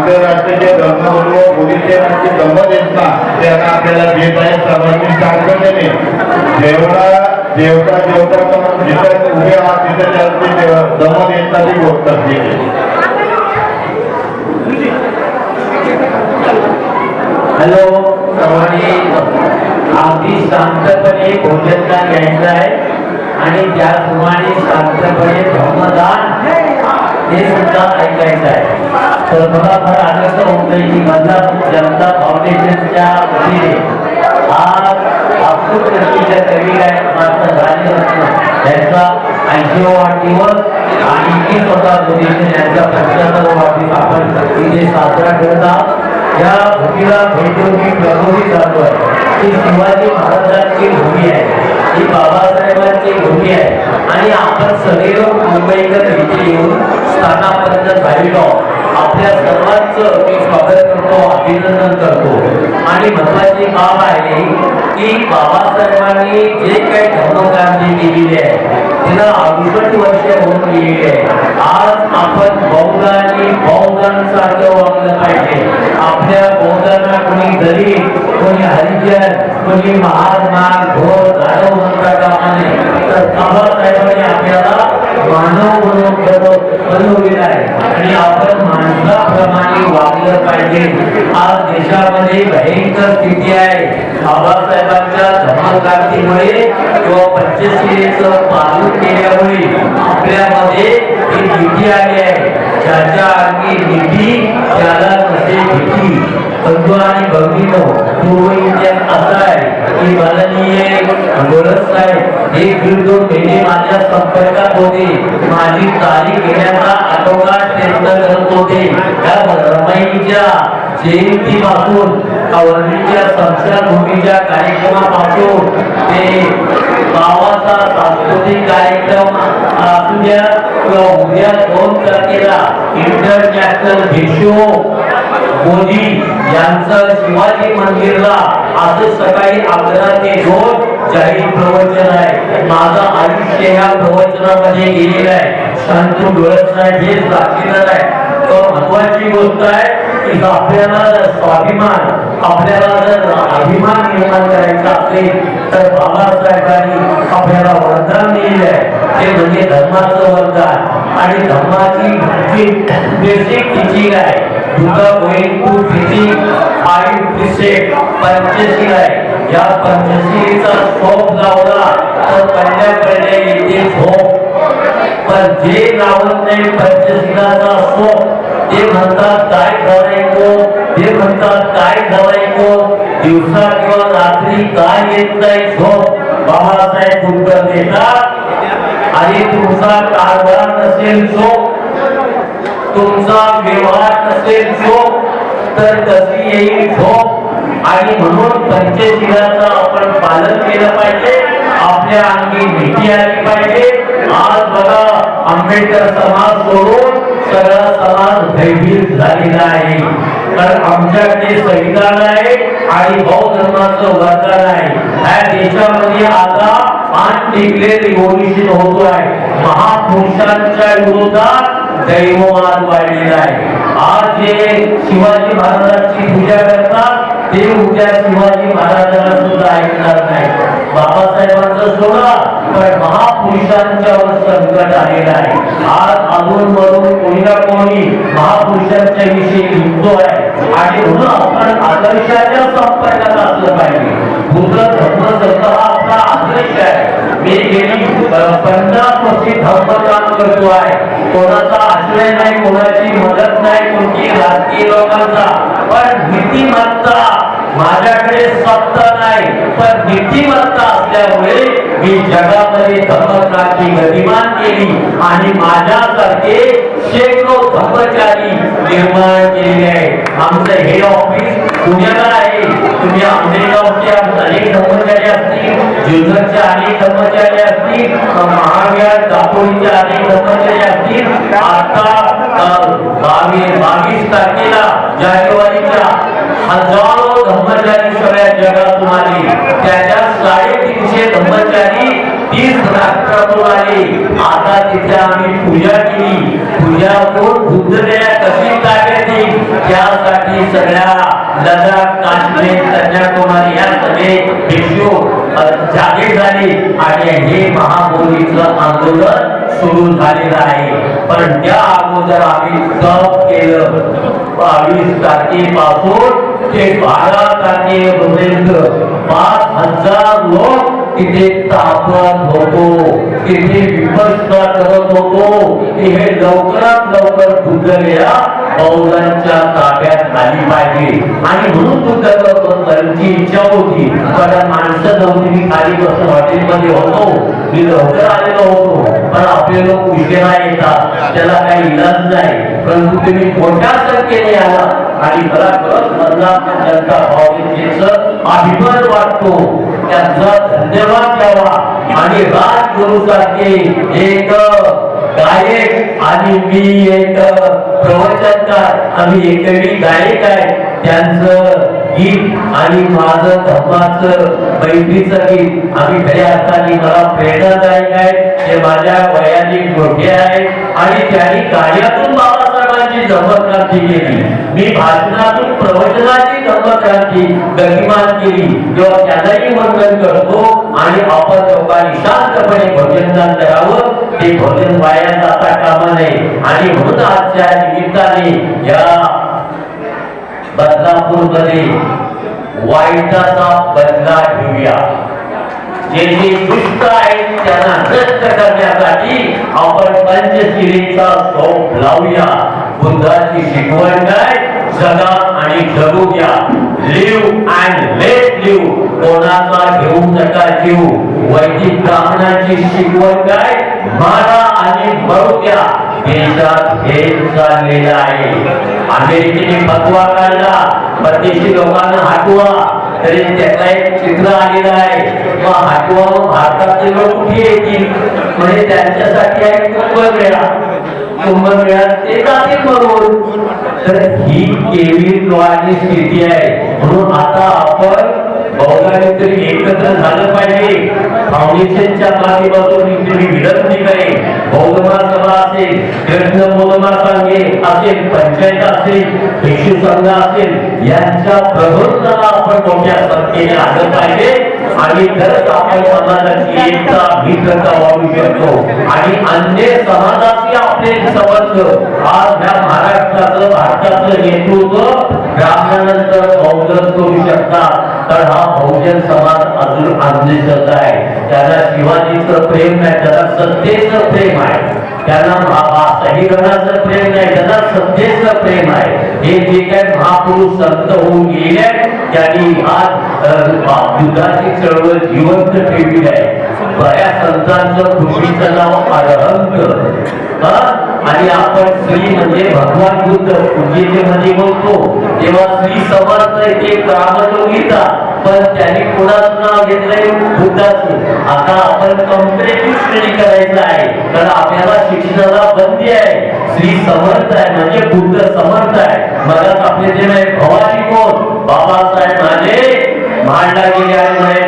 आंतरराष्ट्रीय धर्मगुरू पोलिसांची गंमत आहेत ना ते आपल्याला देत आहे सर्वांनी शांततेने जेवढा जेवता जेवता पण जिथं उभे आहात तिथे जास्ती गंमत येत ती गोष्ट ठीक हॅलो सर्वांनी अगदी शांतपणे भोजनदान घ्यायचं आहे आणि त्याचप्रमाणे शांतपणे धर्मदान हे सुद्धा ऐकायचं आहे. तर मला फार आनंद की जनता फाउंडेशनच्या वतीने आज आहे मात्र झाले यांचा ऐंशीवा वाढदिवस आणि स्वतः यांचा पंच्याहत्तर वाढदिवस आपण इथे साजरा करत आहोत. या भूमीला भेट देऊन मी प्रबोधित जातो आहे ही शिवाजी महाराजांची भूमी आहे. ही बाबासाहेबांची भूमी आहे. आणि आपण सदैव मुंबईकर इथे येऊन स्थानापर्यंत झालेलो आपल्या सर्वांचं मी स्वागत करतो अभिनंदन करतो. आणि महत्वाची बाब आहे की बाबासाहेबांनी जे काही धर्मक्रांती केलेली आहे तिला अडुसष्ट वर्ष होऊन गेलेली आहे. आज आपण बौद्धांनी बौद्धांसारखं वागलं पाहिजे. आपल्या बौद्धांना कोणी दलित कोणी हरिजन कोणी महात्मा घोर गाढव म्हणतात कामा नये तर बाबासाहेबांनी आपल्याला मानव म्हणून बनव- बनवलेला आहे आणि आपण माणसाप्रमाणे वागलं पाहिजे आज देशामध्ये भयंकर स्थिती आहे बाबासाहेबांच्या केल्यामुळे किंवा पंचशीलेचं पालन केल्यामुळे आपल्यामध्ये ही भीती आली आहे. ज्याच्या अंगी निधी त्याला नसे भीती बंधू आणि भगिनो पूर्व इतिहास असा आहे. की माननीय गोरस साहेब एक दीड दोन महिने माझ्या संपर्कात होते. माझी तारीख घेण्याचा आटोकाट प्रयत्न करत होते. त्या रमाईच्या जयंतीपासून वर्णीच्या संसारभूमीच्या कार्यक्रमापासून ते गावाचा सांस्कृतिक कार्यक्रम असू उद्या दोन तारखेला इंटरनॅशनल भिशो मोदी यांचं शिवाजी मंदिरला आज सकाळी अकरा ते दोन जाहीर प्रवचन आहे. माझं आयुष्य ह्या प्रवचनामध्ये गेलेलं आहे. शांतू डोळत साहेब हेच दाखविणार आहे. तर महत्वाची गोष्ट आहे आपल्याला जर स्वाभिमान आपल्याला जर अभिमान निर्माण करायचा असेल तर बाबासाहेबांनी आपल्याला वरदान दिलेलं आहे. ते म्हणजे धर्माचं वरदान. आणि धर्माची बेसिक टीचिंग आहे. तुझं टीचिंग पंचशील आहे. या पंचशीलीचा लावला तर कळल्या येते झोप पण जे लावत नाही पंचशिलाचा शोध ते म्हणतात काय करायचो ते म्हणतात काय करायचो दिवसा किंवा रात्री काय येत नाही झोप बाबासाहेब उत्तर देतात. आणि तुमचा कारभार नसेल झोप तुमचा व्यवहार नसेल झोप तर कशी येईल झोप आणि म्हणून पंचशिलाचं आपण पालन केलं पाहिजे. आपल्या अंगी भीती आली पाहिजे. आज बघा, आंबेडकर समाज सोडून सगळा समाज भयभीत झालेला आहे. कारण आमच्याकडे संविधान आहे आणि बौद्ध धर्माचं वरदान आहे. या देशामध्ये आता अनडिक्लेअर रिव्होल्युशन होतो आहे महापुरुषांच्या विरोधात दैववाद वाढलेला आहे. आज जे शिवाजी महाराजांची पूजा करतात ते उद्या शिवाजी महाराजांना सुद्धा ऐकणार नाही बाबासाहेबांचं सोडा पण महापुरुषांच्यावर संकट आलेलं आहे. आज अजून मधून कोणी ना कोणी महापुरुषांच्या विषयी लिहितो आहे आणि म्हणून आपण आदर्शाच्या संपर्कात असलं पाहिजे. बुद्ध धर्म संत हा आपला आदर्श आहे. मी गेली अ, पन्नास वर्षे धर्मदान करतो आहे. कोणाचा आश्रय नाही कोणाची मदत नाही कोणती राजकीय लोकांचा. पण भीती मागता माझ्याकडे सत्ता नाही पण नीतिमत्ता असल्यामुळे मी जगामध्ये धर्मक्रांती गतिमान केली आणि माझ्यासारखे शेकडो धर्मचारी निर्माण केलेले आहे. आमचं हेड ऑफिस पुण्याला आहे. तुम्ही आंबेगावचे अनेक धर्मचारी असतील जुन्नरचे अनेक धर्मचारी असतील महाविहार दापोलीचे अनेक धर्मचारी असतील. आता बावीस बावीस तारखेला जानेवारीच्या हजारो धर्मचारी सगळ्या जगातून आले. त्याच्या साडेतीनशे धर्मचारी तीस राष्ट्रातून आले. आता तिथे आम्ही पूजा केली. पूजा करून बुद्धगया कशी ताब्यात त्यासाठी सगळ्या लडाख काश्मीर कन्याकुमारी या सगळे भिक्षू अ, जागे झाले. आणि हे महाबोधीचं आंदोलन सुरू झालेलं आहे. पण त्या अगोदर आम्ही तप केलं. बावीस तारखेपासून ते बारा पर्यंत पाच हजार लोक तिथे तापत होतो. तिथे विपस्ता करत होतो. की हे लवकरात लवकर बुद्धलेल्या बौद्धांच्या ताब्यात आली पाहिजे. आणि म्हणून बुद्धांची इच्छा होती. कारण माणसं नव्हती मी खाली बसून हॉटेलमध्ये होतो. मी लवकर आलेलो होतो. पण आपले लोक उशिरा येतात. त्याला काही इलाज नाही. परंतु तुम्ही मोठ्या संख्येने आला आणि मला खरंच बदलापूर जनता भावनेचं अभिमान वाटतो. त्यांचा धन्यवाद द्यावा. आणि राजगुरु सारखे एक गायक आणि मी एक प्रवचनकार. आम्ही एकही गायक आहे. त्यांचं गीत आणि माझं धर्माचं मैत्रीचं गीत. आम्ही खऱ्या अर्थाने मला प्रेरणादायक आहे. ते माझ्या वयाने मोठे आहे. आणि त्यांनी कार्यातून बाबासाहेबांची धर्मक्रांती केली. मी भाषणातून प्रवचनाची धर्मक्रांती गतिमान केली. तेव्हा त्यांनाही वंदन करतो आणि आपण लोकांनी शांतपणे भजनदान करावं ते भजन वाया जाता कामा नये. आणि म्हणून आजच्या निमित्ताने या बदलापूरमध्ये वाईटाचा बदला घेऊया. जे जे दुष्ट आहेत त्यांना नष्ट करण्यासाठी आपण पंचशिरेचा सोप लावूया. बुद्धाची शिकवण काय? जगा आणि जगू द्या. लिव्ह अँड लेट लिव्ह कोणाचा घेऊ नका जीव. वैदिक ब्राह्मणाची शिकवण काय? मारा आणि मरू द्या. देशात हे चाललेलं आहे. अमेरिकेने फतवा काढला. परदेशी लोकांना हटवा. तरी त्याचा एक चित्र आलेलं आहे. मग हटवा भारतातले लोक कुठे येतील? म्हणजे त्यांच्यासाठी आहे खूप वेळा कुंभमेळ्यात ते जातील म्हणून. तर ही केवी वाढली स्थिती आहे. म्हणून आता आपण बौद्धांनी तरी एकत्र झालं पाहिजे. फाउंडेशनच्या माध्यमातून मी तरी विनंती करेन बौद्ध सभा असेल कृष्ण बौद्ध महासंघे असेल पंचायत असेल भिक्षू संघ असेल यांच्या प्रबोधनाला आपण मोठ्या संख्येने आलं पाहिजे. आणि तरच आपण समाजाची एकता मित्रता वाढू शकतो. आणि अन्य समाजाशी आपले संबंध आज ह्या महाराष्ट्राचं भारताचं नेतृत्व ब्राह्मणानंतर बहुजन करू शकतात. तर हा बहुजन समाज अजून अंधश्रद्धा आहे. त्याला शिवाजीचं प्रेम नाही त्याला सत्तेचं प्रेम आहे. त्यांना सहीगणाचं प्रेम नाही त्यांना सत्तेचं प्रेम आहे. हे जे काय महापुरुष संत होऊन गेले त्यांनी आज युद्धाची चळवळ जिवंत ठेवली आहे. बऱ्या संतांचं पृथ्वीचं नाव अरहंत आणि आपण श्री म्हणजे भगवान बुद्ध पूजेचे म्हणजे बोलतो तेव्हा श्री समर्थ एक ग्रामयोगीता पण त्यांनी कोणाच नाव घेतलंय? बुद्धाचं. आता आपण कम्पेरेटिव्ह स्टडी करायचं आहे. कारण आपल्याला शिक्षणाला बंदी आहे. श्री समर्थ आहे म्हणजे बुद्ध समर्थ आहे. मला आपले जे नाही भवानी कोण? बाबासाहेब माझे मांडला गेले आणि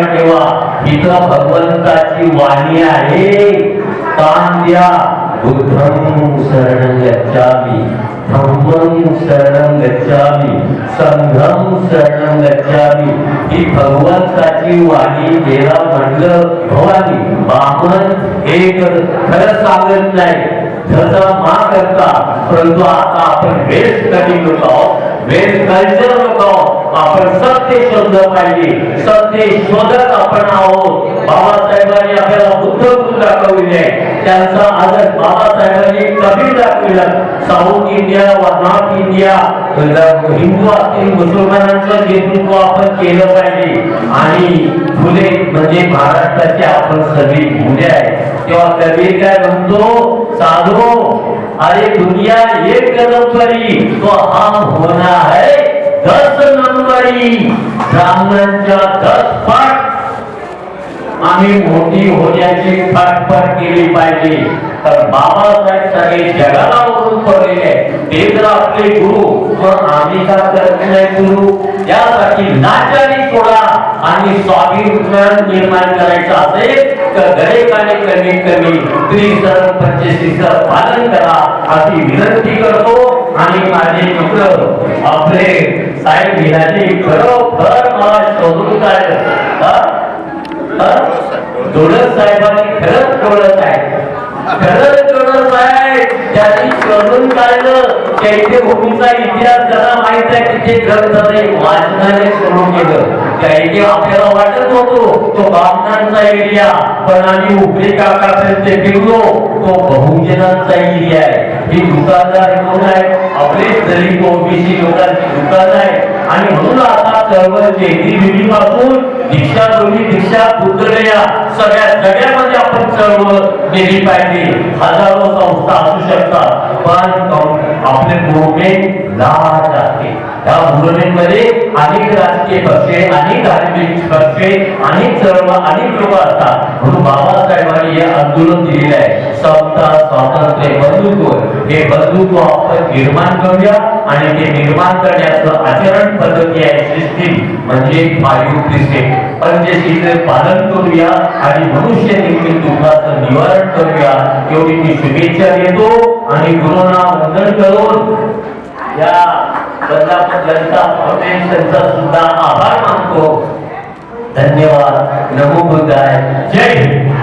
लक्षात ठेवा इथं भगवंताची वाणी आहे. कान द्या. बुद्धं शरणं गच्छामि. धम्मं शरणं गच्छामि. संघं शरणं गच्छामि. ही भगवंताची वाणी जेव्हा म्हणलं भवानी बामन एक खरं सांगत नाही. जसा मा करता परंतु आता आपण वेस्ट कधी लोक आहोत वेस्ट कल्चर लोक आहोत आपण सत्य शोधलं पाहिजे. सत्य शोधत आपण आहोत. बाबासाहेबांनी आपल्याला बुद्ध गुरु दाखवले आहे त्यांचा आदर बाबासाहेबांनी कबीर दाखविला? साऊथ इंडिया व नॉर्थ इंडिया. हिंदू असतील मुसलमानांचं नेतृत्व आपण केलं पाहिजे. आणि फुले म्हणजे महाराष्ट्राचे आपण सगळी फुले आहे तेव्हा कबीर काय म्हणतो? साधो अरे दुनिया एक कदम परी तो हम होना है दस नंबरी ब्राह्मणांच्या दस पाठ आम्ही मोठी होण्याची फटफट केली पाहिजे. तर बाबासाहेब सगळे जगाला ओळखून पडलेले ते जर आपले गुरु मग आम्ही का करत नाही गुरु? यासाठी नाचारी सोडा आणि स्वाभिमान निर्माण करायचं असेल तर दरेकाने कमीत कमी त्रिसर पंचशीचं पालन करा अशी विनंती करतो आणि माझे मित्र आपले साहेब भिलाजी खरोखर मला शोधून काढलं. डोळस साहेबांनी खरंच डोळस आहे. खरंच डोळस आहे. त्यांनी शोधून काढलं. चैत्य भूमीचा इतिहास ज्याला माहीत आहे तिथे ग्रंथ नाही वाचनाने सुरू केलं. चैत्य आपल्याला वाटत होतो तो बामणांचा एरिया. पण आम्ही उपरी काकापर्यंत फिरलो तो बहुजनांचा एरिया आहे. ही दुकानदार कोण आहे? आपले दलित ओबीसी लोकांची दुकान आहे. आणि म्हणून आता चळवळ चैत्री पासून दीक्षा दोन्ही दीक्षा पुतळ्या सगळ्या सगळ्यामध्ये आपण चळवळ केली पाहिजे. हजारो संस्था असू शकतात पण आपले गव्हर्नमेंट लाट असते या गव्हर्नमेंटमध्ये अनेक राजकीय पक्षे अनेक धार्मिक पक्षे अनेक चळवळ अनेक लोक असतात. म्हणून बाबासाहेबांनी हे आंदोलन दिलेलं आहे. सत्ता स्वातंत्र्य बंधुत्व हे बंधुत्व आपण निर्माण करूया आणि ते निर्माण करण्याचं आचरण पद्धती आहे सिस्टीम म्हणजे फाईव्ह प्रिसेप्ट पंचशीलचे पालन करूया आणि मनुष्य निर्मित दुःखाचं निवारण करूया. एवढी मी शुभेच्छा देतो आणि गुरुना वंदन करून या बदलापूर जनता फाउंडेशनचा सुद्धा आभार मानतो. धन्यवाद. नमो बुद्धाय जय हिंद.